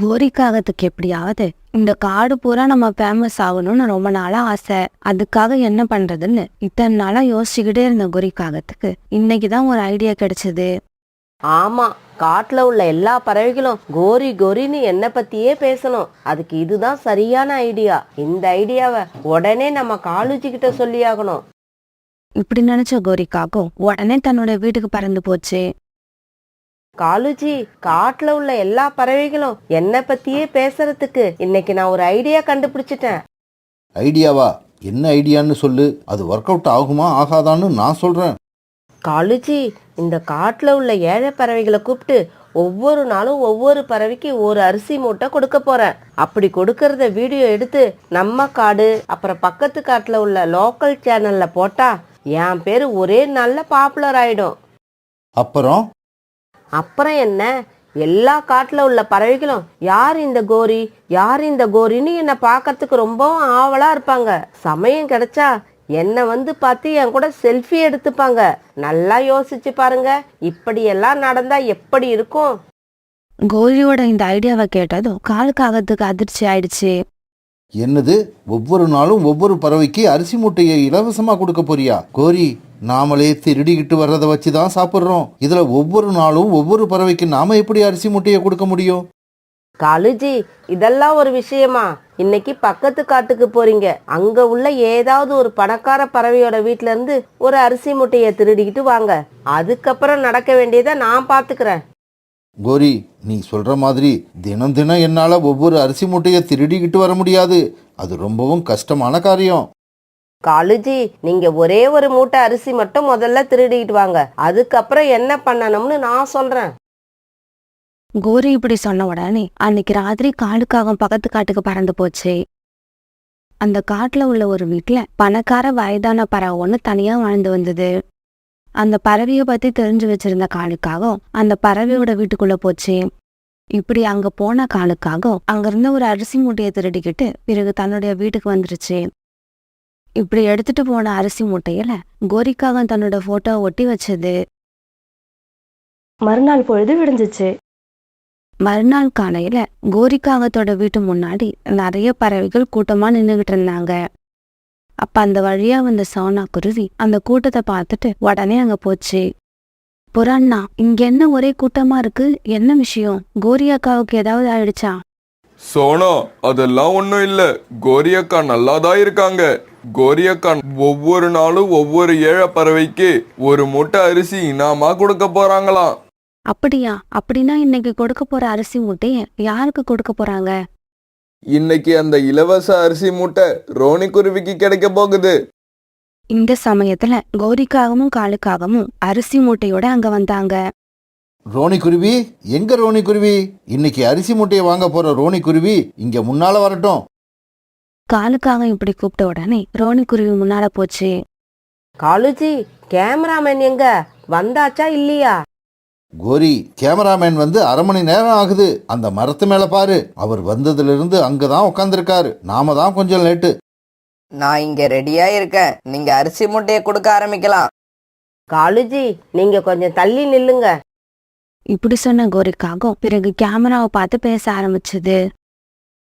கோரிக்காகத்துக்கு எப்படியாவது இந்த காடு பூரா நம்ம ஃபேமஸ் ஆகணும்னு ரொம்ப நாளா ஆசை. அதுக்காக என்ன பண்றதுன்னு இத்தனை நாளா யோசிச்சுக்கிட்டே இருந்த கோரிக்காகத்துக்கு இன்னைக்குதான் ஒரு ஐடியா கிடைச்சது. ஆமா காட்டுல உள்ள எல்லா பறவைகளும் கோரி கோரின்னு என்ன பத்தியே பேசணும். அதுக்கு இதுதான் சரியான ஐடியா இந்த ஐடியாவை உடனே நம்ம காலுஜி கிட்ட சொல்லியாகணும். இப்படி நினைச்ச கோரிக்காகும் உடனே தன்னோட வீட்டுக்கு பறந்து போச்சு. காலுஜி காட்டுல உள்ள எல்லா பறவைகளும் என்ன பத்தியே பேசுறதுக்கு இன்னைக்கு நான் ஒரு ஐடியா கண்டுபிடிச்சிட்டேன். ஐடியாவா? என்ன ஐடியான்னு சொல்லு. அது ஒர்க் அவுட் ஆகுமா ஆகாதான்னு நான் சொல்றேன். காலுஜி இந்த காட்டுல உள்ள ஏழை பறவைகளை கூப்பிட்டு ஒவ்வொரு நாளும் ஒவ்வொரு பறவைக்கு ஒரு அரிசி மூட்டை கொடுக்க போறேன். அப்படி கொடுக்கறத வீடியோ எடுத்து நம்ம காடு அப்புறம் பக்கத்து காட்டுல உள்ள லோக்கல் சேனல்ல போட்டா என் பேரு ஒரே நல்ல பாப்புலர் ஆயிடும். அப்புறம்? அப்புறம் என்ன? எல்லா காட்டுல உள்ள பறவைகளும் யார் இந்த கோரி? யார் இந்த கோரின்னு என்னை பார்க்கறதுக்கு ரொம்பவும் ஆவலா இருப்பாங்க. சமயம் கிடைச்சா என்னை வந்து பார்த்து என் கூட செல்ஃபி எடுத்துப்பாங்க. நல்லா யோசிச்சு பாருங்க. இப்படியெல்லாம் நடந்தா எப்படி இருக்கும்? கோரியோட இந்த ஐடியாவை கேட்டதும் காலுக்காகத்துக்கு அதிர்ச்சி ஆயிடுச்சு. என்னது? ஒவ்வொரு நாளும் ஒவ்வொரு பறவைக்கு அரிசி மூட்டையை இலவசமா கொடுக்க போறியா? கோரி நாமளே திருடிக்கிட்டு வர்றதை வச்சு தான் சாப்பிட்றோம். இதுல ஒவ்வொரு நாளும் ஒவ்வொரு பறவைக்கு நாம எப்படி அரிசி மூட்டையை கொடுக்க முடியும்? காலுஜி இதெல்லாம் ஒரு விஷயமா? இன்னைக்கு பக்கத்து காட்டுக்கு போறீங்க. அங்க உள்ள ஏதாவது ஒரு பணக்கார பறவையோட வீட்ல இருந்து ஒரு அரிசி மூட்டையை திருடிக்கிட்டு வாங்க. அதுக்கப்புறம் நடக்க வேண்டியதை நான் பாத்துக்கிறேன். கோரி நீ சொல்ற மாதிரி தினம் தினம் என்னால ஒவ்வொரு அரிசி மூட்டையை திருடிக்கிட்டு வர முடியாது. அது ரொம்பவும் கஷ்டமான காரியம். காலுஜி நீங்க ஒரே ஒரு மூட்டை அரிசி மட்டும் முதல்ல திருடிட்டு வாங்க. அதுக்கப்புறம் என்ன பண்ணணும்னு நான் சொல்றேன். கோரி இப்படி சொன்ன உடனே அன்னைக்கு ராத்திரி காலுக்காகம் பக்கத்து காட்டுக்கு பறந்து போச்சு. அந்த காட்டுல உள்ள ஒரு வீட்டுல பணக்கார வயதான பறவை ஒன்று தனியா வாழ்ந்து வந்தது. அந்த பறவையை பத்தி தெரிஞ்சு வச்சிருந்த காலுக்காகவும் அந்த பறவையோட வீட்டுக்குள்ள போச்சு. இப்படி அங்க போன காலுக்காகவும் அங்கிருந்த ஒரு அரிசி மூட்டையை திருடிக்கிட்டு பிறகு தன்னுடைய வீட்டுக்கு வந்துருச்சு. இப்படி எடுத்துட்டு போன அரிசி மூட்டையில கோரிக்காகம் தன்னோட போட்டோ ஒட்டி வச்சது. மறுநாள் பொழுது விடிஞ்சிச்சு. மறுநாள் காலையில கோரிக்காகத்தோட வீட்டு முன்னாடி நிறைய பறவைகள் கூட்டமா நின்னுகிட்டு இருந்தாங்க. அப்ப அந்த வழியா வந்த சோனா குருவி அந்த கூட்டத்தை பார்த்துட்டு உடனே அங்க போச்சு. புறண்ணா இங்க என்ன ஒரே கூட்டமா இருக்கு? என்ன விஷயம்? கோரி அக்காவுக்கு ஏதாவது ஆயிடுச்சா? சோனா அதெல்லாம் ஒன்றும் இல்லை. கோரி அக்கா நல்லா தான் இருக்காங்க. கோரி அக்கா ஒவ்வொரு நாளும் ஒவ்வொரு ஏழை பறவைக்கு ஒரு மூட்டை அரிசி இனாமா கொடுக்க போறாங்களாம். அப்படியா? அப்படின்னா இன்னைக்கு கொடுக்க போற அரிசி மூட்டைய யாருக்கு கொடுக்க போறாங்க? இன்னைக்கு அந்த இலவச அரிசி மூட்டை ரோனி குருவிக்கு கிடைக்க போகுது. இந்த சமயத்துல கோரிக்காகவும் காலுக்காகவும் அரிசி மூட்டையோட அங்க வந்தாங்க. ரோனி குருவி? எங்க ரோனி குருவி? இன்னைக்கு அரிசி மூட்டையை வாங்க போற ரோனி குருவி இங்க முன்னால வரட்டும். காலுக்காகம் இப்படி கூப்பிட்ட உடனே ரோனி குருவி முன்னால போச்சு. காலுஜி கேமராமேன் எங்க? வந்தாச்சா இல்லையா? கோரி கேமராமேன் வந்து அரை மணி நேரம் ஆகுது. அந்த மரத்து மேல பாரு. அவர் வந்ததுல இருந்து அங்கதான் உட்காந்துருக்காரு நாம தான் கொஞ்சம் லேட்டு. நான் இங்க ரெடியா இருக்கேன். நீங்க அரிசி மூட்டையை கொடுக்க ஆரம்பிக்கலாம். காலுஜி நீங்க கொஞ்சம் தள்ளி நில்லுங்க. இப்படி சொன்ன கோரிக்காகம் பிறகு கேமராவை பார்த்து பேச ஆரம்பிச்சது.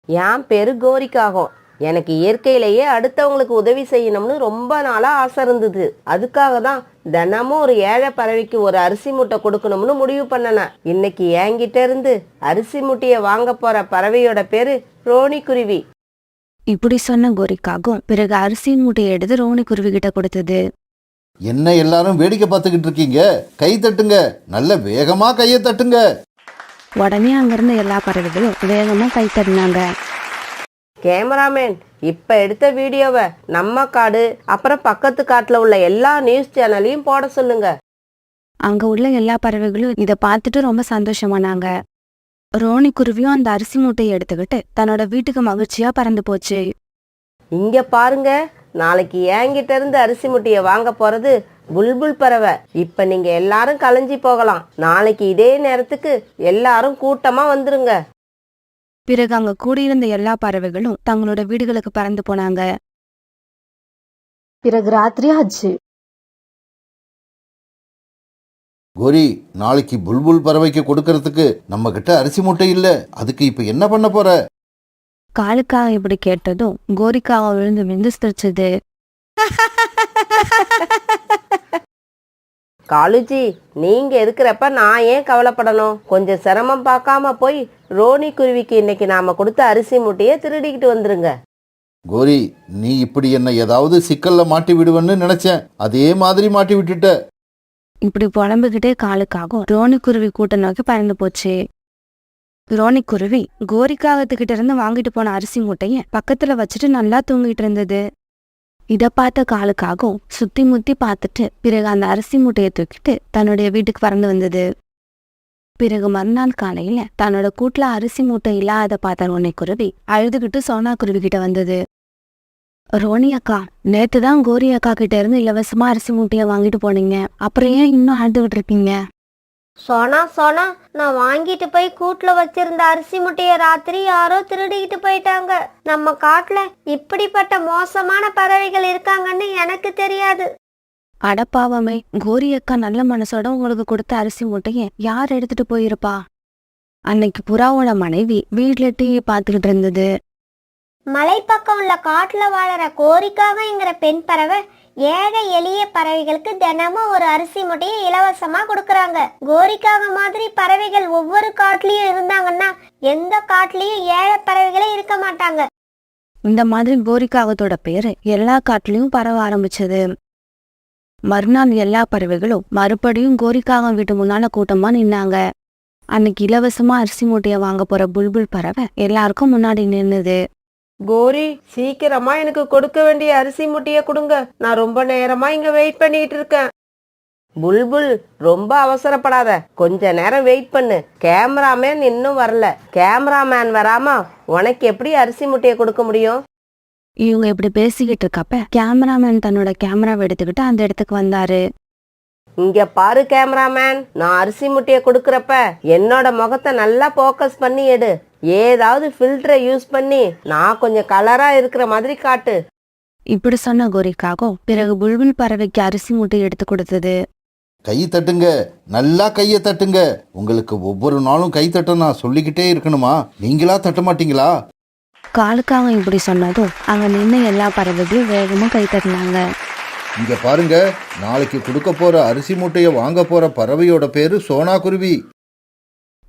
என் பேரு கோரிக்காகும்? எனக்கு இயற்கையிலேயே அடுத்தவங்களுக்கு உதவி செய்யணும்னு ரொம்ப நாளா ஆசை இருந்தது. அதுக்காக தான் தினமும் ஒரு ஏழை பறவைக்கு ஒரு அரிசி மூட்டை கொடுக்கணும்னு முடிவு பண்ணனேன். இன்னைக்கு என்கிட்ட இருந்து அரிசி மூட்டையை வாங்க போற பறவையோட பேரு ரோனி குருவி இப்படி சொன்ன கோரிக்காகம் பிறகு அரிசி மூட்டையை எடுத்து ரோனி குருவி கிட்ட கொடுத்தது. என்ன எல்லாரும் வேடிக்கை பார்த்துக்கிட்டு இருக்கீங்க? கை தட்டுங்க. நல்ல வேகமா கையை தட்டுங்க. உடனே அங்கிருந்த எல்லா பறவைகளும் வேகமா கை தட்டினாங்க. கேமராமேன் இப்ப எடுத்த வீடியோவை நம்ம காடு அப்புறம் பக்கத்து காட்டுல உள்ள எல்லா நியூஸ் சேனலையும் போட சொல்லுங்க. அங்க உள்ள எல்லா பறவைகளும் இத பார்த்துட்டு ரொம்ப சந்தோஷமானாங்க. ரோனி குருவியும் அந்த அரிசி மூட்டையை எடுத்துக்கிட்டு தன்னோட வீட்டுக்கு மகிழ்ச்சியா பறந்து போச்சு. இங்க பாருங்க நாளைக்கு என்கிட்ட இருந்து அரிசி முட்டையை வாங்க போறது புல்புல் பறவை. இப்ப நீங்க எல்லாரும் கலைஞ்சி போகலாம். நாளைக்கு இதே நேரத்துக்கு எல்லாரும் கூட்டமா வந்துருங்க. பிறகு அங்க கூடியிருந்த எல்லா பறவைகளும் தங்களோட வீடுகளுக்கு பறந்து போனாங்க. பிறகு ராத்திரி ஆச்சு. கோரி நாளைக்கு புல்புல் பறவைக்கு கொடுக்கறதுக்கு நம்ம கிட்ட அரிசி மூட்டை இல்ல. அதுக்கு இப்ப என்ன பண்ண போற? காலுக்காக இப்படி கேட்டதும் கோரிக்காக விழுந்து விந்துஸ்திரிச்சது காலுஜி நீங்க இருக்கிறப்ப நான் ஏன் கவலைப்படணும்? கொஞ்சம் சிரமம் பார்க்காம போய் ரோனி குருவிக்கு இன்னைக்கு நாம கொடுத்த அரிசி மூட்டையை திருடிக்கிட்டு வந்துருங்க. கோரி நீ இப்படி என்ன ஏதாவது சிக்கல்ல மாட்டி விடுவேன்னு நினைச்சேன். அதே மாதிரி மாட்டி விட்டுட்ட. இப்படி புலம்புகிட்டே காலுக்காகும் ரோனிக்குருவி கூட்ட நோக்கி பறந்து போச்சு. ரோனிக்குருவி கோரிக்காகத்துக்கிட்ட இருந்து வாங்கிட்டு போன அரிசி மூட்டைய பக்கத்துல வச்சுட்டு நல்லா தூங்கிட்டு இருந்தது. இதை பார்த்த காலுக்காகவும் சுத்தி முத்தி பார்த்துட்டு பிறகு அந்த அரிசி மூட்டையை தூக்கிட்டு தன்னுடைய வீட்டுக்கு பறந்து வந்தது. பிறகு மறுநாள் காலையில தன்னோட கூட்டுல அரிசி மூட்டை இல்லாத பார்த்த ரோனிக்குருவி அழுதுகிட்டு சோனா குருவி கிட்ட வந்தது. ரோனி அக்கா நேத்து தான் கோரி அக்கா கிட்ட இருந்து இலவசமா அரிசி மூட்டையை வாங்கிட்டு போனீங்க. அப்புறம் ஏன் இன்னும் அழுதுகிட்டு இருக்கீங்க சோனா சோனா நான் வாங்கிட்டு போய் கூட்டுல வச்சிருந்த அரிசி முட்டைய ராத்திரி யாரோ திருடிக்கிட்டு போயிட்டாங்க. நம்ம காட்டுல இப்படிப்பட்ட மோசமான பறவைகள் இருக்காங்கன்னு எனக்கு தெரியாது. அடப்பாவமே கோரி அக்கா நல்ல மனசோட உங்களுக்கு கொடுத்த அரிசி மூட்டைய யார் எடுத்துட்டு போயிருப்பா? அன்னைக்கு புறாவோட மனைவி வீட்ல டிவி பார்த்துக்கிட்டு இருந்தது. மலைப்பக்கம் உள்ள காட்டுல வாழற கோரிக்காகங்கிற பெண் பறவை ஏழை எளிய பறவைகளுக்கு தினமும் ஒரு அரிசி மூட்டையை இலவசமா கொடுக்கறாங்க. கோரிக்காக மாதிரி பறவைகள் ஒவ்வொரு காட்டுலயும் இருந்தாங்கன்னா எந்த காட்டுலயும் ஏழை பறவைகளே இருக்க மாட்டாங்க. இந்த மாதிரி கோரிக்காகத்தோட பேரு எல்லா காட்டுலயும் பரவ ஆரம்பிச்சது. மறுநாள் எல்லா பறவைகளும் மறுபடியும் கோரிக்காகம் வீட்டு முன்னால கூட்டமா நின்னாங்க. அன்னைக்கு இலவசமா அரிசி மூட்டையை வாங்க போற புல்புல் பறவை எல்லாருக்கும் முன்னாடி நின்னுது. கோரி சீக்கிரமா எனக்கு கொடுக்க வேண்டிய அரிசி மூட்டையை கொடுங்க. நான் ரொம்ப நேரமா இங்க வெயிட் பண்ணிட்டு இருக்கேன். புல்புல் ரொம்ப அவசரப்படாத. கொஞ்ச நேரம் வெயிட் பண்ணு. கேமராமேன் இன்னும் வரல. கேமராமேன் வராம உனக்கு எப்படி அரிசி மூட்டையை கொடுக்க முடியும்? இவங்க இப்படி பேசிக்கிட்டு இருக்கப்ப கேமராமேன் தன்னோட கேமராவை எடுத்துக்கிட்டு அந்த இடத்துக்கு வந்தாரு. இங்க பாரு கேமராமேன் நான் அரிசி முட்டையை கொடுக்கறப்ப என்னோட முகத்தை நல்லா ஃபோக்கஸ் பண்ணி எடு. ஏதாவது ஃபில்டரை யூஸ் பண்ணி நான் கொஞ்சம் கலரா இருக்கிற மாதிரி காட்டு. இப்படி சொன்ன கோரிக்காகோ பிறகு புல்புல் பறவைக்கு அரிசி மூட்டை எடுத்து கொடுத்தது. கை தட்டுங்க. நல்லா கையை தட்டுங்க. உங்களுக்கு ஒவ்வொரு நாளும் கை தட்ட நான் சொல்லிக்கிட்டே இருக்கணுமா? நீங்களா தட்ட மாட்டீங்களா? காலுக்காக இப்படி சொன்னதும் அங்க நின்ன எல்லா பறவைகளும் வேகமா கை தட்டினாங்க. இங்க பாருங்க. நாளைக்கு கொடுக்க போற அரிசி மூட்டையை வாங்க போற பறவையோட பேரு சோனா குருவி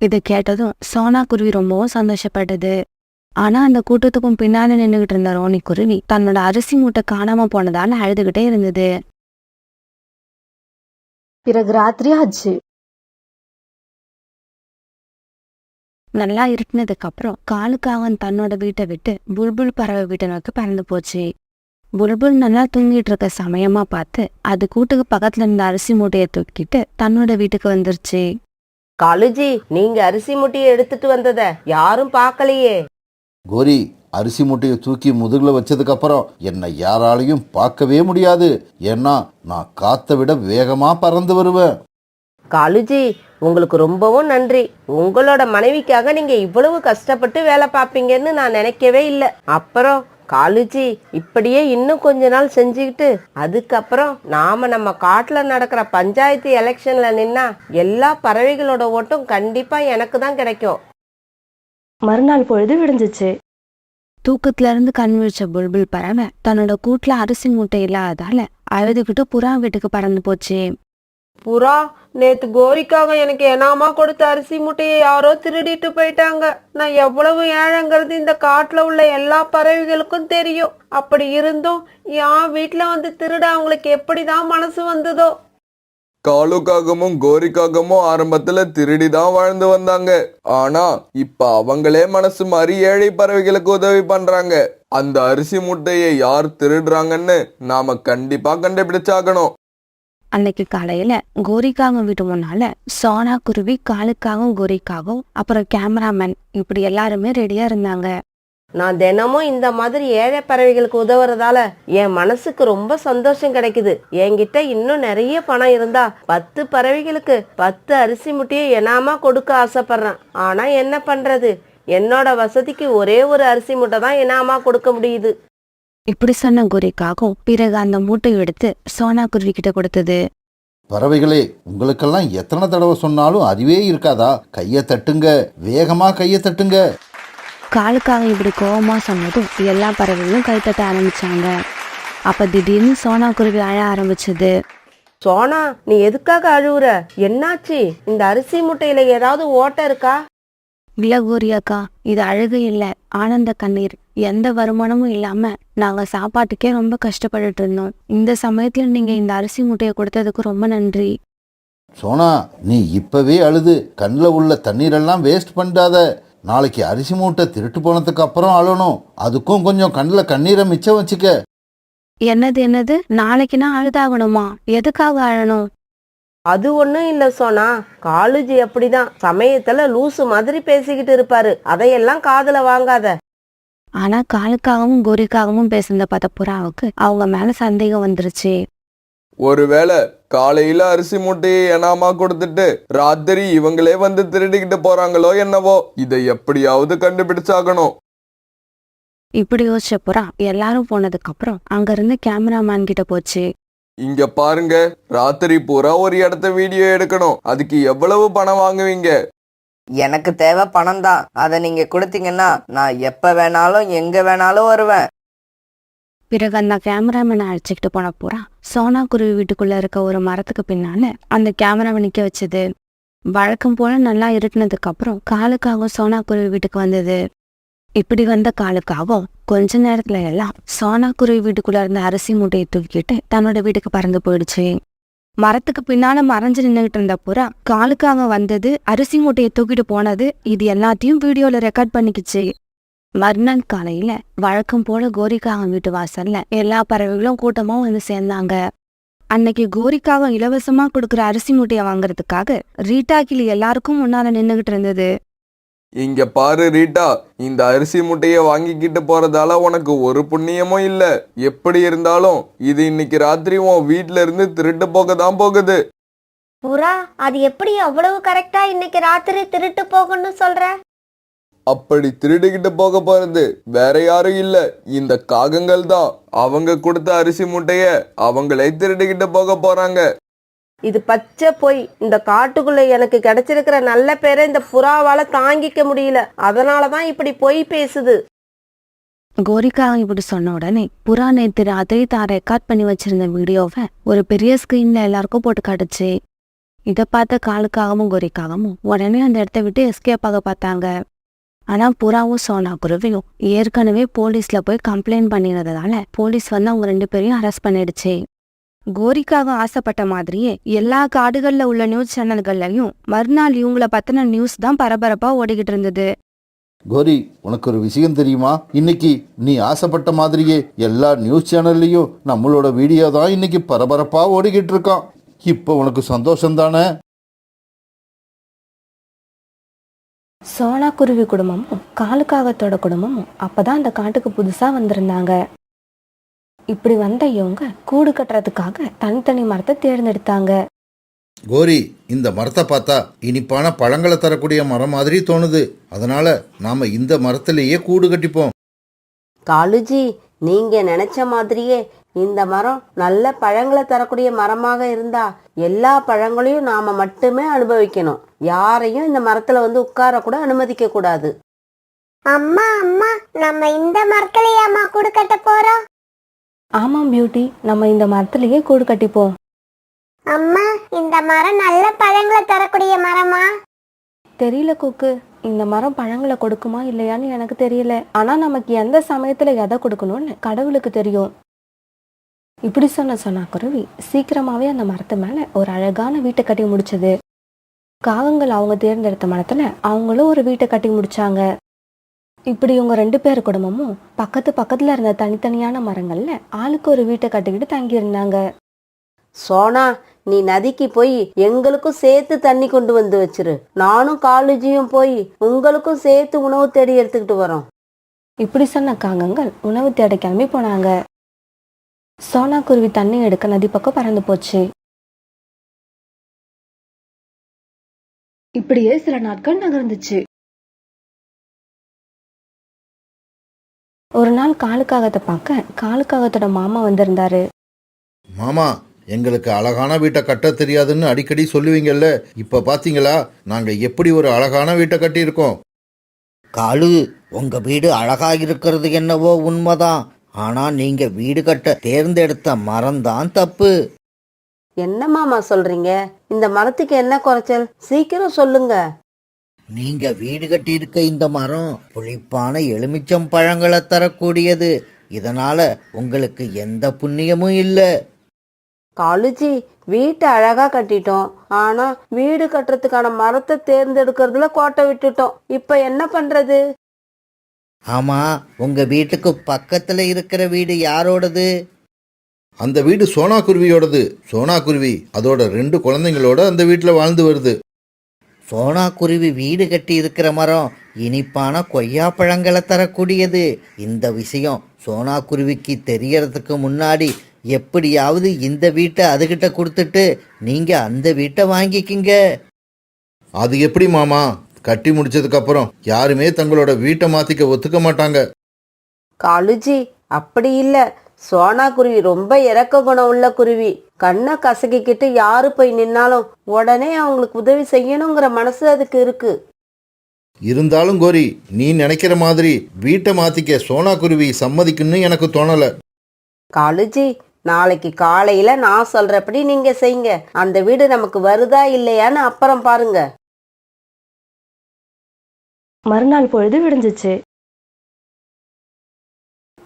இதை கேட்டதும் சோனா குருவி ரொம்பவும் சந்தோஷப்பட்டது. ஆனா அந்த கூட்டத்துக்கும் பின்னால நின்னுகிட்டு இருந்த ரோனி குருவி தன்னோட அரிசி மூட்டை காணாம போனதால அழுதுகிட்டே இருந்தது. பிறகு ராத்திரி ஆச்சு. நல்லா இருட்டினதுக்கு அப்புறம் காலுக்காகன் தன்னோட வீட்டை விட்டு புல்புல் பறவை வீட்டை நோக்கி பறந்து போச்சு. புல்புல் நல்லா தூங்கிட்டு இருக்க சமயமா பார்த்து அது கூட்டுக்கு பக்கத்துல இருந்த அரிசி மூட்டையை தூக்கிட்டு தன்னோட வீட்டுக்கு வந்துருச்சு. காலுஜி நீங்க அரிசி முட்டையை எடுத்துட்டு வந்தத யாரும் பார்க்கலையே. கோரி அரிசி மூட்டையை தூக்கி முதுகுல வச்சதுக்கு அப்புறம் என்னை யாராலையும் பார்க்கவே முடியாது. ஏன்னா நான் காத்தை விட வேகமா பறந்து வருவேன். காலுஜி உங்களுக்கு ரொம்பவும் நன்றி. உங்களோட மனைவிக்காக நீங்க இவ்வளவு கஷ்டப்பட்டு வேலை பார்ப்பீங்கன்னு நான் நினைக்கவே இல்லை. அப்புறம் காலுஜி இப்படியே இன்னும் கொஞ்ச நாள் செஞ்சுக்கிட்டு அதுக்கப்புறம் நாம நம்ம காட்டுல நடக்கிற பஞ்சாயத்து எலெக்ஷன்ல நின்னா எல்லா பறவைகளோட ஓட்டும் கண்டிப்பா எனக்கு தான் கிடைக்கும். மறுநாள் பொழுது விடிஞ்சிச்சு. தூக்கத்துல இருந்து கண் விழிச்ச புல்புல் பறவை தன்னோட கூட்டுல அரிசி மூட்டை இல்லாததால அழுதுகிட்டு புறா வீட்டுக்கு பறந்து போச்சு. புறா நேத்து கோரிக்காக எனக்கு எனாமா கொடுத்த அரிசி முட்டையை யாரோ திருடிட்டு போயிட்டாங்க. நான் எவ்வளவு ஏழைங்கிறது இந்த காட்டுல உள்ள எல்லா பறவைகளுக்கும் தெரியும். அப்படி இருந்தும் என் வீட்டுல வந்து திருட அவங்களுக்கு எப்படிதான் மனசு வந்ததோ? காலுக்காகமும் கோரிக்காகமும் ஆரம்பத்துல திருடி தான் வாழ்ந்து வந்தாங்க. ஆனா இப்ப அவங்களே மனசு மாதிரி ஏழை பறவைகளுக்கு உதவி பண்றாங்க. அந்த அரிசி முட்டையை யார் திருடுறாங்கன்னு நாம கண்டிப்பா கண்டுபிடிச்சாகணும். அன்னைக்கு காலையில கோரிக்காக வீட்டு முன்னால சோனா குருவி காலுக்காகவும் கோரிக்காகவும் அப்புறம் கேமராமேன் இப்படி எல்லாருமே ரெடியா இருந்தாங்க. நான் தினமும் இந்த மாதிரி ஏழை பறவைகளுக்கு உதவுறதால என் மனசுக்கு ரொம்ப சந்தோஷம் கிடைக்குது. என்கிட்ட இன்னும் நிறைய பணம் இருந்தா பத்து பறவைகளுக்கு பத்து அரிசி முட்டையை எனாமா கொடுக்க ஆசைப்படுறேன். ஆனா என்ன பண்றது? என்னோட வசதிக்கு ஒரே ஒரு அரிசி முட்டை தான் எனாமா கொடுக்க முடியுது? இப்படி சொன்ன கோரிக்காகவும் பிறகு அந்த மூட்டை எடுத்து சோனா குருவி கிட்ட கொடுத்தது. பறவைகளே உங்களுக்கெல்லாம் எத்தனை தடவை சொன்னாலும் அறிவே இருக்காதா? கையை தட்டுங்க. வேகமா கையை தட்டுங்க. காலுக்காக இப்படி கோவமா சொன்னதும் எல்லா பறவைகளும் கைத்தட்ட ஆரம்பிச்சாங்க. அப்ப திடீர்னு சோனா குருவி அழ ஆரம்பிச்சது. சோனா நீ எதுக்காக அழுவுற? என்னாச்சு? இந்த அரிசி முட்டையில ஏதாவது ஓட்டை இருக்கா? இல்ல இது அழுகு இல்ல ஆனந்த கண்ணீர். எந்த வருமானமும் இல்லாம நாங்க சாப்பாட்டுக்கே ரொம்ப கஷ்டப்பட்டுட்டு இருந்தோம். இந்த சமயத்துல நீங்க இந்த அரிசி முட்டையை கொடுத்ததுக்கு ரொம்ப நன்றி. சோனா நீ இப்பவே அழுது. கண்ணில் உள்ள தண்ணீரெல்லாம் வேஸ்ட் பண்ணாத. நாளைக்கு அரிசி மூட்டை திருட்டு போனதுக்கு அப்புறம் அழணும். அதுக்கும் கொஞ்சம் கண்ணில் கண்ணீரை மிச்சம் வச்சுக்க. என்னது என்னது? நாளைக்குனா அழுதாகணுமா? எதுக்காக அழணும்? அது ஒண்ணும் இல்ல சோனா. காலேஜ் அப்படிதான். சமயத்துல லூசு மாதிரி பேசிக்கிட்டு இருப்பாரு. அதையெல்லாம் காதுல வாங்காத. ஆனா காலுக்காகவும் கோரிக்காகவும் பேசுனத பார்த்த புறாவுக்கு அவங்க மேல சந்தேகம் வந்துருச்சு. ஒருவேளை காலையில அரிசி மூட்டையை எனாமா கொடுத்துட்டு ராத்திரி இவங்களே வந்து திருடிக்கிட்டு போறாங்களோ என்னவோ? இதை எப்படியாவது கண்டுபிடிச்சாகணும். இப்படி யோசிச்ச புறா எல்லாரும் போனதுக்கு அப்புறம் அங்க இருந்து கேமராமேன் கிட்ட போச்சு. இங்க பாருங்க ராத்திரி பூரா ஒரு இடத்த வீடியோ எடுக்கணும். அதுக்கு எவ்வளவு பணம் வாங்குவீங்க? எனக்கு தேவை பணம் தான் அதை நீங்க கொடுத்தீங்கன்னா நான் எப்ப வேணாலும் எங்க வேணாலும் வருவேன். பிறகு அந்த கேமராமேனை அழைச்சிக்கிட்டு போன புறா சோனா குருவி வீட்டுக்குள்ள இருக்க ஒரு மரத்துக்கு பின்னால அந்த கேமராவை நிக்க வச்சது. வழக்கம் போல நல்லா இருட்டினதுக்கு அப்புறம் காலுக்காகவும் சோனா குருவி வீட்டுக்கு வந்தது. இப்படி வந்த காலுக்காகவும் கொஞ்ச நேரத்துல எல்லாம் சோனா குருவி வீட்டுக்குள்ள இருந்த அரிசி மூட்டையை தூக்கிட்டு தன்னோட வீட்டுக்கு பறந்து போயிடுச்சு. மரத்துக்கு பின்னால மறைஞ்சு நின்றுகிட்டு இருந்த புறா காலுக்காக வந்தது அரிசி மூட்டையை தூக்கிட்டு போனது இது எல்லாத்தையும் வீடியோல ரெக்கார்ட் பண்ணிக்கிச்சு. மறுநாள் காலையில வழக்கம் போல கோரிக்காகம் வீட்டு வாசல்ல எல்லா பறவைகளும் கூட்டமா வந்து சேர்ந்தாங்க. அன்னைக்கு கோரிக்காகம் இலவசமா கொடுக்குற அரிசி மூட்டையை வாங்குறதுக்காக ரீட்டா கிளி எல்லாருக்கும் முன்னால நின்றுகிட்டு இருந்தது. இங்க பாரு ரீட்டா இந்த அரிசி முட்டைய வாங்கிக்கிட்டு போறதால உனக்கு ஒரு புண்ணியமும் இல்ல. எப்படி இருந்தாலும் இது இன்னைக்கு ராத்திரி உன் வீட்ல இருந்து திருட்டு போக தான் போகுது. புறா அது எப்படி அவ்வளவு கரெக்டா இன்னைக்கு ராத்திரி திருட்டு போகணும்னு சொல்ற? அப்படி திருடிக்கிட்டு போக போறது வேற யாரும் இல்ல. இந்த காகங்கள் தான். அவங்க கொடுத்த அரிசி முட்டைய அவங்களே திருடிக்கிட்டு போக போறாங்க. இது பச்சை பொய். இந்த காட்டுக்குள்ள எனக்கு கிடைச்சிருக்கிற நல்ல பேரை இந்த புறாவால தாங்கிக்க முடியல. அதனாலதான் இப்படி பொய் பேசுது. கோரிக்கா இப்படி சொன்ன உடனே புறா நேத்து ராத்திரி தான் ரெக்கார்ட் பண்ணி வச்சிருந்த வீடியோவை ஒரு பெரிய ஸ்கிரீன்ல எல்லாருக்கும் போட்டு காட்டுச்சு. இதை பார்த்த காலுக்காகவும் கோரிக்காகவும் உடனே அந்த இடத்த விட்டு எஸ்கேப் ஆக பார்த்தாங்க. ஆனா புறாவும் சோனா குருவியும் ஏற்கனவே போலீஸ்ல போய் கம்ப்ளைண்ட் பண்ணினதால போலீஸ் வந்து அவங்க ரெண்டு பேரையும் அரெஸ்ட் பண்ணிடுச்சு. கோரிக்காக ஆசைப்பட்ட மாதிரியே எல்லா காடுகள்ல உள்ள நியூஸ் சேனல்கள்லயும் மறுநாள் இவங்கள பத்தின நியூஸ் தான் பரபரப்பா ஓடிக்கிட்டு இருந்தது. கோரி உனக்கு ஒரு விஷயம் தெரியுமா? இன்னைக்கு நீ ஆசைப்பட்ட மாதிரியே எல்லா நியூஸ் சேனல்லையும் நம்மளோட வீடியோ தான் இன்னைக்கு பரபரப்பா ஓடிக்கிட்டு இருக்கான். இப்போ உனக்கு சந்தோஷம் தானே? சோனா குருவி குடும்பமும் காலுக்காகத்தோட குடும்பமும் அப்பதான் அந்த காட்டுக்கு புதுசா வந்திருந்தாங்க. இப்படி வந்த இவங்க கூடு கட்டுறதுக்காக தனித்தனி மரத்தை தேர்ந்தெடுத்தாங்க. கோரி இந்த மரத்தை பார்த்தா இனிப்பான பழங்களை தரக்கூடிய மரம் மாதிரி தோணுது. அதனால நாம இந்த மரத்திலேயே கூடு கட்டிப்போம். காலுஜி நீங்க நினைச்ச மாதிரியே இந்த மரம் நல்ல பழங்களை தரக்கூடிய மரமாக இருந்தா எல்லா பழங்களையும் நாம மட்டுமே அனுபவிக்கணும். யாரையும் இந்த மரத்துல வந்து உட்கார கூட அனுமதிக்க கூடாது. அம்மா அம்மா நம்ம இந்த மரத்துலயாம்மா கூடு கட்ட போறோம். ஆமாம் பியூட்டி நம்ம இந்த மரத்திலேயே கூடு கட்டிப்போம். அம்மா இந்த மரம் நல்ல பழங்களை தரக்கூடிய மரமா? தெரியல குக்கு. இந்த மரம் பழங்களை கொடுக்குமா இல்லையான்னு எனக்கு தெரியல. ஆனா நமக்கு எந்த சமயத்துல எதை கொடுக்கணும்னு கடவுளுக்கு தெரியும். இப்படி சொன்ன சொன்னா குருவி சீக்கிரமாவே அந்த மரத்து மேல ஒரு அழகான வீட்டை கட்டி முடிச்சது. காகங்கள் அவங்க தேர்ந்தெடுத்த மரத்துல அவங்களும் ஒரு வீட்டை கட்டி முடிச்சாங்க. இப்படி இவங்க ரெண்டு பேர் குடும்பமும் பக்கத்து பக்கத்துல இருந்த தனித்தனியான மரங்கள்ல ஆளுக்கு ஒரு வீட்டை கட்டிக்கிட்டு தங்கி இருந்தாங்க சோனா நீ நதிக்கு போய் எங்களுக்கும் சேர்த்து தண்ணி கொண்டு வந்து வச்சிரு. நானும் காலேஜியும் போய் உங்களுக்கும் சேர்த்து உணவு தேடி எடுத்துக்கிட்டு வரோம். இப்படி சொன்ன காகங்கள் உணவு தேட கிளம்பி போனாங்க. சோனா குருவி தண்ணி எடுக்க நதி பக்கம் பறந்து போச்சு. இப்படியே சில நாட்கள் நகர்ந்துச்சு. ஒரு நாள் காலுக்காகத்தை பார்க்க காலுக்காகத்தோட மாமா வந்திருந்தாரு. மாமா எங்களுக்கு அழகான வீட்டை கட்ட தெரியாதுன்னு அடிக்கடி சொல்லுவீங்கல்ல இப்ப பாத்தீங்களா நாங்க எப்படி ஒரு அழகான வீட்டை கட்டியிருக்கோம்? காலு உங்க வீடு அழகா இருக்கிறது என்னவோ உண்மைதான் ஆனா நீங்க வீடு கட்ட தேர்ந்தெடுத்த மரம் தான் தப்பு. என்ன மாமா சொல்றீங்க? இந்த மரத்துக்கு என்ன குறைச்சல்? சீக்கிரம் சொல்லுங்க. நீங்க வீடு கட்டி இருக்க இந்த மரம் புளிப்பான எலுமிச்சம் பழங்களை தரக்கூடியது. இதனால உங்களுக்கு எந்த புண்ணியமும் இல்லை. காலுஜி வீட்டை அழகா கட்டிட்டோம். ஆனா வீடு கட்டுறதுக்கான மரத்தை தேர்ந்தெடுக்கிறதுல கோட்டை விட்டுட்டோம். இப்ப என்ன பண்றது? ஆமா உங்க வீட்டுக்கு பக்கத்துல இருக்கிற வீடு யாரோடது? அந்த வீடு சோனா குருவியோடது சோனா குருவி அதோட ரெண்டு குழந்தைங்களோட அந்த வீட்டில் வாழ்ந்து வருது. சோனா குருவி வீடு கட்டி இருக்கிற மரம் இனிப்பான கொய்யா பழங்களை தரக்கூடியது. இந்த விஷயம் சோனா குருவிக்கு தெரியறதுக்கு முன்னாடி எப்படியாவது இந்த வீட்டை அதுகிட்ட கொடுத்துட்டு நீங்க அந்த வீட்டை வாங்கிக்கிங்க. அது எப்படி மாமா? கட்டி முடிச்சதுக்கு அப்புறம் யாருமே தங்களோட வீட்டை மாத்திக்க ஒத்துக்க மாட்டாங்க. காலுஜி அப்படி இல்ல. சோனா குருவி ரொம்ப இறக்க குணம் உள்ள குருவி. கண்ணை கசக்கிக்கிட்டு யாரு போய் நின்னாலும் உடனே அவங்களுக்கு உதவி செய்யணுங்கிற மனசு அதுக்கு இருக்கு. இருந்தாலும் கோரி நீ நினைக்கிற மாதிரி வீட்டை மாத்திக்க சோனா குருவி சம்மதிக்குன்னு எனக்கு தோணல. காலுஜி நாளைக்கு காலையில நான் சொல்றபடி நீங்க செய்யுங்க. அந்த வீடு நமக்கு வருதா இல்லையான்னு அப்புறம் பாருங்க. மறுநாள் பொழுது விடிஞ்சிச்சு.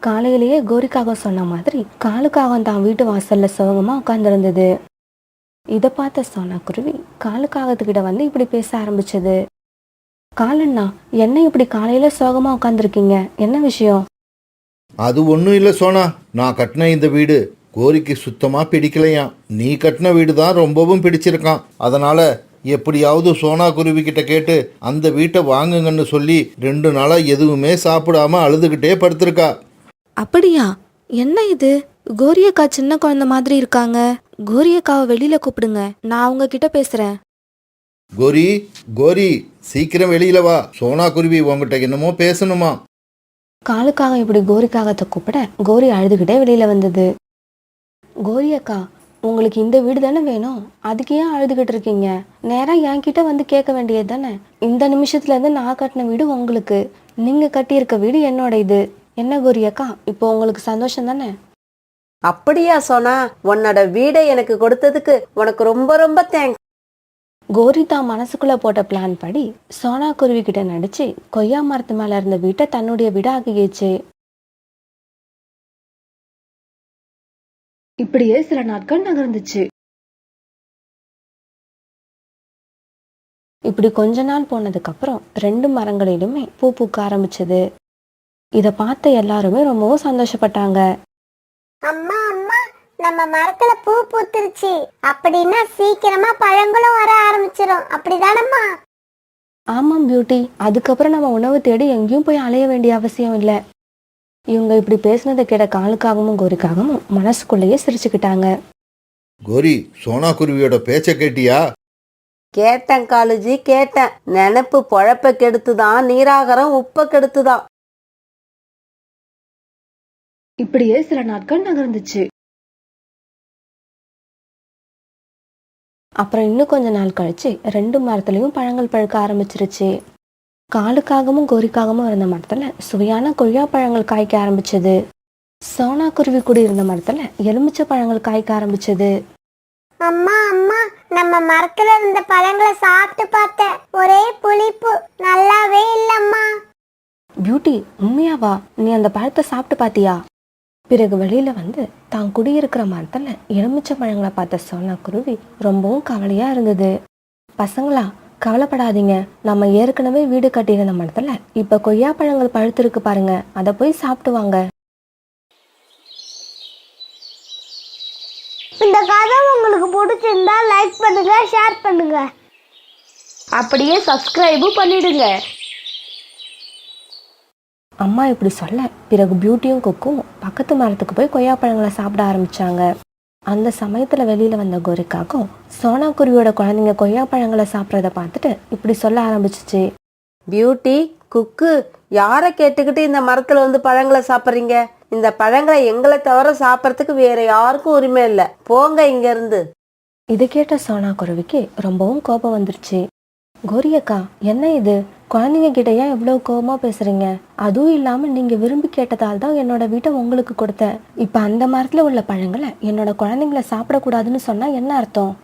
காலையிலேயே கோரிக்காகம் சொன்ன மாதிரி காலுக்காகம் தான் வீட்டு வாசல்ல சோகமா உட்காந்துருந்தது இதை பார்த்த சோனா குருவி காலுக்காகத்துக்கிட்ட வந்து இப்படி பேச ஆரம்பிச்சது. காலண்ணா என்ன இப்படி காலையில சோகமா உட்காந்துருக்கீங்க என்ன விஷயம்? அது ஒன்றும் இல்லை சோனா. நான் கட்டின இந்த வீடு கோரிக்கு சுத்தமா பிடிக்கலையாம் நீ கட்டின வீடு தான் ரொம்பவும் பிடிச்சிருக்கான். அதனால எப்படியாவது சோனா குருவி கிட்ட கேட்டு அந்த வீட்டை வாங்குங்கன்னு சொல்லி ரெண்டு நாளாக எதுவுமே சாப்பிடாம அழுதுகிட்டே படுத்திருக்கா. அப்படியா? என்ன இது? கோரியக்கா சின்ன குழந்தை மாதிரி இருக்காங்க. கோரியக்காவை வெளியில கூப்பிடுங்க. நான் அவங்க கிட்ட பேசுறேன். கோரி கோரி சீக்கிரம் வெளியில வா. சோனா குருவி உங்ககிட்ட என்னமோ பேசணுமா? காலுக்காக இப்படி கோரிக்காகத்தை கூப்பிட கோரி அழுதுகிட்டே வெளியில வந்தது. கோரி அக்கா உங்களுக்கு இந்த வீடு தானே வேணும்? அதுக்கு ஏன் அழுதுகிட்டு இருக்கீங்க? நேரா என்கிட்ட வந்து கேட்க வேண்டியது தானே? இந்த நிமிஷத்துல இருந்து நான் கட்டின வீடு உங்களுக்கு. நீங்க கட்டியிருக்க வீடு என்னோட இது. என்ன கோரி அக்கா? இப்போ உங்களுக்கு சந்தோஷம் தானே? அப்படியா சோனா உன்னோட வீடை எனக்கு கொடுத்ததுக்கு உனக்கு ரொம்ப ரொம்ப தேங்க்ஸ் கோரி தான் மனசுக்குள்ள போட்ட பிளான் படி சோனா குருவி கிட்ட நடிச்சு கொய்யா மரத்து மேல இருந்த வீட்டை தன்னுடைய வீடா ஆக்கிக்கிச்சு இப்படியே சில நாட்கள் நகர்ந்துச்சு. இப்படி கொஞ்ச நாள் போனதுக்கு அப்புறம் ரெண்டு மரங்களிலுமே பூ பூக்க ஆரம்பிச்சது. இத பார்த்த எல்லாருமே ரொம்பவும் சந்தோஷப்பட்டாங்க. அம்மா அம்மா நம்ம மரத்துல பூ பூத்துருச்சு. அப்படின்னா சீக்கிரமா பழங்களும் வர ஆரம்பிச்சிடும் அப்படிதானம்மா? ஆமாம் பியூட்டி. அதுக்கப்புறம் நம்ம உணவு தேடி எங்கேயும் போய் அலைய வேண்டிய அவசியம் இல்லை. இவங்க இப்படி பேசுனதை கேட்ட காலுக்காகவும் கோரிக்காகவும் மனசுக்குள்ளேயே சிரிச்சுக்கிட்டாங்க. கோரி சோனா குருவியோட பேச்ச கேட்டியா? கேட்டேன் காலுஜி கேட்டேன். நினப்பு பொழப்ப கெடுத்துதான் நீராகரம் உப்ப கெடுத்துதான். இப்படியே சில நாட்கள் நகர்ந்துச்சு. அப்புறம் இன்னும் கொஞ்ச நாள் கழிச்சு ரெண்டு மரத்துலயும் பழங்கள் பழுக்க ஆரம்பிச்சிருச்சு. காலுக்காகவும் கோரிக்காகவும் இருந்த மரத்துல சுவையான கொய்யா பழங்கள் காய்க்க ஆரம்பிச்சது. சோனா குருவி கூடி இருந்த மரத்துல எலுமிச்சை பழங்கள் காய்க்க ஆரம்பிச்சது. அம்மா அம்மா நம்ம மரத்துல இருந்த பழங்களை சாப்பிட்டு பார்த்தேன் ஒரே புளிப்பு நல்லாவே இல்லம்மா. பியூட்டி உண்மையாவா? நீ அந்த பழத்தை சாப்பிட்டு பாத்தியா பிறகு வெளியில வந்து தான் குடியிருக்கிற மரத்துல எலுமிச்சை பழங்களை பார்த்த சோனா குருவி ரொம்பவும் கவலையா இருந்தது. பசங்களா கவலைப்படாதீங்க. நம்ம ஏற்கனவே வீடு கட்டியிருந்த மரத்துல இப்ப கொய்யா பழங்கள் பழுத்திருக்கு பாருங்க. அதை போய் சாப்பிட்டு வாங்க. இந்த கதை உங்களுக்கு பிடிச்சிருந்தா லைக் பண்ணுங்க ஷேர் பண்ணுங்க. அப்படியே சப்ஸ்கிரைபும் பண்ணிடுங்க. அம்மா இப்படி சொல்ல பிறகு பியூட்டியும் குக்கும் பக்கத்து மரத்துக்கு போய் கொய்யா பழங்களை சாப்பிட ஆரம்பிச்சாங்க. அந்த சமயத்துல வெளியில வந்த கோரிக்காக்கும் சோனா குருவியோட குழந்தைங்க கொய்யா பழங்களை சாப்பிட்றத பார்த்துட்டு இப்படி சொல்ல ஆரம்பிச்சிச்சு. பியூட்டி குக்கு யாரை கேட்டுக்கிட்டு இந்த மரத்துல வந்து பழங்களை சாப்பிட்றீங்க? இந்த பழங்களை எங்களை தவிர சாப்பிட்றதுக்கு வேற யாருக்கும் உரிமை இல்லை. போங்க இங்க இருந்து இது கேட்ட சோனா குருவிக்கு ரொம்பவும் கோபம் வந்துருச்சு. கோரியக்கா என்ன இது? குழந்தைங்க கிட்ட ஏன் இவ்வளவு கோபமா பேசுறீங்க? அதுவும் இல்லாம நீங்க விரும்பி கேட்டதால் தான் என்னோட வீட்டை உங்களுக்கு கொடுத்தேன். இப்ப அந்த மரத்துல உள்ள பழங்களை என்னோட குழந்தைங்கள சாப்பிடக்கூடாதுன்னு சொன்னா என்ன அர்த்தம்?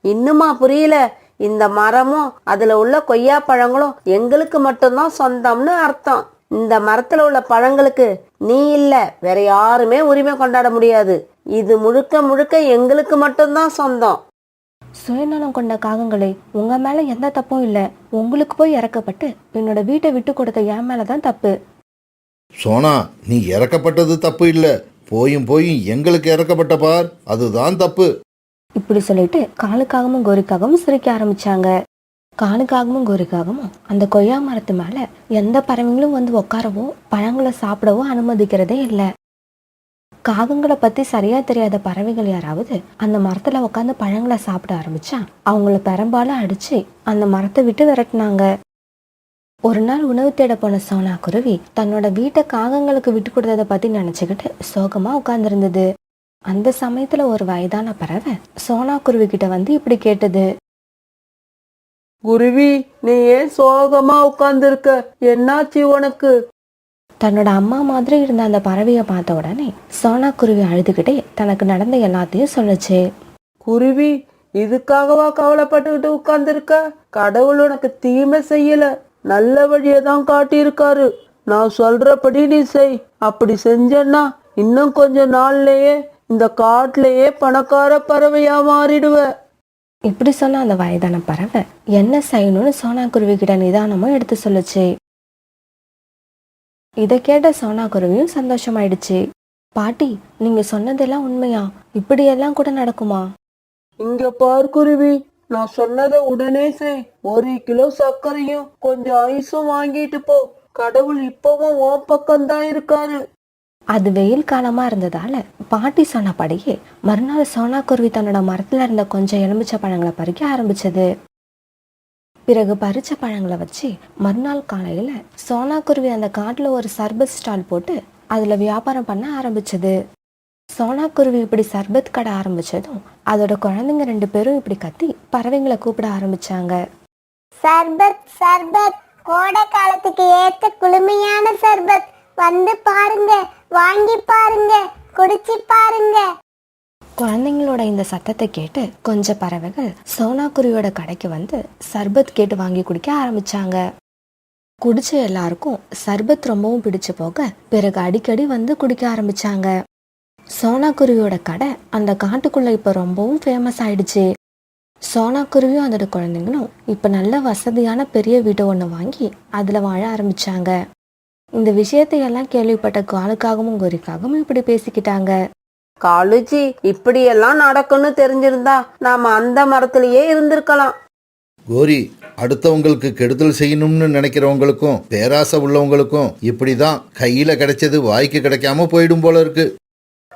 இன்னுமா புரியல. இந்த மரமும் அதுல உள்ள கொய்யா பழங்களும் எங்களுக்கு மட்டும்தான் சொந்தம்னு அர்த்தம். இந்த மரத்துல உள்ள பழங்களுக்கு நீ இல்ல வேற யாருமே உரிமை கொண்டாட முடியாது. இது முழுக்க முழுக்க எங்களுக்கு மட்டும்தான் சொந்தம். சுயநலம் கொண்ட காகங்களே உங்க மேல எந்த தப்பும் இல்ல. உங்களுக்கு போய் இறக்கப்பட்டு என்னோட வீட்டை விட்டு கொடுத்த என் மேலதான் தப்பு. சோனா நீ இறக்கப்பட்டது தப்பு இல்ல. போயும் போயும் எங்களுக்கு இறக்கப்பட்ட பார். அதுதான் தப்பு. இப்படி சொல்லிட்டு காலுக்காகவும் கோரிக்காகவும் சிரிக்க ஆரம்பிச்சாங்க. காலுக்காகவும் கோரிக்காகவும் அந்த கொய்யா மரத்து மேல எந்த பறவைங்களும் வந்து உட்காரவோ பழங்களை சாப்பிடவோ அனுமதிக்கிறதே இல்லை. காகங்களை பத்தி சரியா தெரியாத பறவைகள் யாராவது அந்த மரத்துல உட்காந்து பழங்களை சாப்பிட ஆரம்பிச்சா அவங்கள பெரும்பாலும் அடிச்சு அந்த மரத்தை விட்டு விரட்டினாங்க. ஒரு நாள் உணவு தேட போன சோனா குருவி தன்னோட வீட்டை காகங்களுக்கு விட்டு கொடுத்ததை பத்தி நினைச்சுக்கிட்டு சோகமா உட்காந்துருந்தது அந்த சமயத்துல ஒரு வயதான பறவை சோனா குருவி கிட்ட வந்து இப்படி கேட்டது. குருவி நீ ஏன் சோகமா உட்கார்ந்துருக்க என்னாச்சு உனக்கு? தன்னோட அம்மா மாதிரி இருந்த அந்த பறவையை பார்த்த உடனே சோனா குருவி அழுதுகிட்டே தனக்கு நடந்த எல்லாத்தையும் சொல்லுச்சு. குருவி இதுக்காகவா கவலைப்பட்டுக்கிட்டு உட்கார்ந்துருக்க? கடவுள் உனக்கு தீமை செய்யல. நல்ல வழியை தான் காட்டியிருக்காரு. நான் சொல்றபடி நீ செய். அப்படி செஞ்சேன்னா இன்னும் கொஞ்ச நாள்லயே இந்த காட்டுலயே பணக்கார பறவையா மாறிடுவ. இப்படி சொன்ன அந்த வயதான பறவை என்ன செய்யணும்னு சோனா குருவி கிட்ட நிதானமா எடுத்து சொல்லுச்சு. இதை கேட்ட சோனா குருவியும் சந்தோஷமாயிடுச்சு. பாட்டி நீங்க சொன்னதெல்லாம் உண்மையா? இப்படியெல்லாம் கூட நடக்குமா? இங்க பார் குருவி நான் சொன்னதை உடனே செய். ஒரு கிலோ சர்க்கரையும் கொஞ்சம் ஐஸும் வாங்கிட்டு போ. கடவுள் இப்பவும் உன் பக்கம்தான் இருக்காரு. அது வெயில் காலமா இருந்ததால பாட்டி சொன்னபடியே மறுநாள் சோனா குருவி தன்னோட மரத்துல இருந்த கொஞ்சம் எலுமிச்சை பழங்களை பறிக்க ஆரம்பிச்சது. பிறகு பறிச்ச பழங்களை வச்சு மறுநாள் காலையில் சோனாக்குருவி அந்த காட்டில் ஒரு சர்பத் ஸ்டால் போட்டு அதில் வியாபாரம் பண்ண ஆரம்பிச்சது. சோனாக்குருவி இப்படி சர்பத் கடை ஆரம்பிச்சதும் அதோட குழந்தைங்க ரெண்டு பேரும் இப்படி கத்தி பறவைங்களை கூப்பிட ஆரம்பிச்சாங்க. சர்பத் சர்பத் கோடை காலத்துக்கு ஏத்த குளுமையான சர்பத். வந்து பாருங்க வாங்கி பாருங்க குடிச்சு பாருங்க. குழந்தைங்களோட இந்த சத்தத்தை கேட்டு கொஞ்சம் பறவைகள் சோனா குருவியோட கடைக்கு வந்து சர்பத் கேட்டு வாங்கி குடிக்க ஆரம்பிச்சாங்க. குடிச்ச எல்லாருக்கும் சர்பத் ரொம்பவும் பிடிச்சு போக பிறகு அடிக்கடி வந்து குடிக்க ஆரம்பிச்சாங்க. சோனா குருவியோட கடை அந்த காட்டுக்குள்ள இப்ப ரொம்பவும் ஃபேமஸ் ஆயிடுச்சு. சோனாக்குருவியும் அதோட குழந்தைங்களும் இப்ப நல்ல வசதியான பெரிய வீடு ஒன்று வாங்கி அதுல வாழ ஆரம்பிச்சாங்க. இந்த விஷயத்தை எல்லாம் கேள்விப்பட்ட காலுக்காகவும் கோரிக்காகவும் இப்படி பேசிக்கிட்டாங்க. காலுஜி இப்படியெல்லாம் நடக்கும்னு தெரிஞ்சிருந்தா நாம அந்த மரத்திலேயே இருந்திருக்கலாம். கோரி அடுத்தவங்களுக்கு கெடுதல் செய்யணும்னு நினைக்கிறவங்களுக்கும் பேராசை உள்ளவங்களுக்கும் இப்படிதான் கையில கிடைச்சது வாய்க்கு கிடைக்காம போயிடும் போல இருக்கு.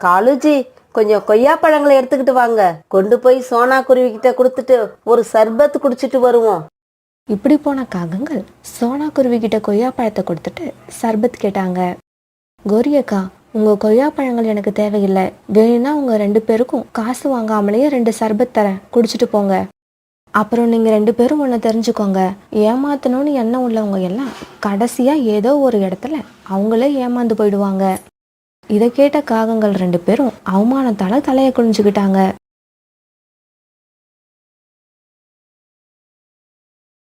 காலுஜி கொஞ்சம் கொய்யா பழங்களை எடுத்துக்கிட்டு வாங்க. கொண்டு போய் சோனா குருவி கிட்ட கொடுத்துட்டு ஒரு சர்பத் குடிச்சிட்டு வருவோம். இப்படி போன காகங்கள் சோனா குருவி கிட்ட கொய்யா பழத்தை கொடுத்துட்டு சர்பத் கேட்டாங்க. கோரி உங்கள் உங்க கொய்யா பழங்கள் எனக்கு தேவையில்லை. வேணும்னா உங்க ரெண்டு பேருக்கும் காசு வாங்காமலேயே ரெண்டு சர்பத் தரேன். குடிச்சிட்டு போங்க. அப்புறம் நீங்க ரெண்டு பேரும் ஒன்று தெரிஞ்சுக்கோங்க. ஏமாத்தணும்னு எண்ணம் உள்ளவங்க எல்லாம் கடைசியா ஏதோ ஒரு இடத்துல அவங்களே ஏமாந்து போயிடுவாங்க. இதை கேட்ட காகங்கள் ரெண்டு பேரும் அவமானத்தால தலையை குனிஞ்சுக்கிட்டாங்க.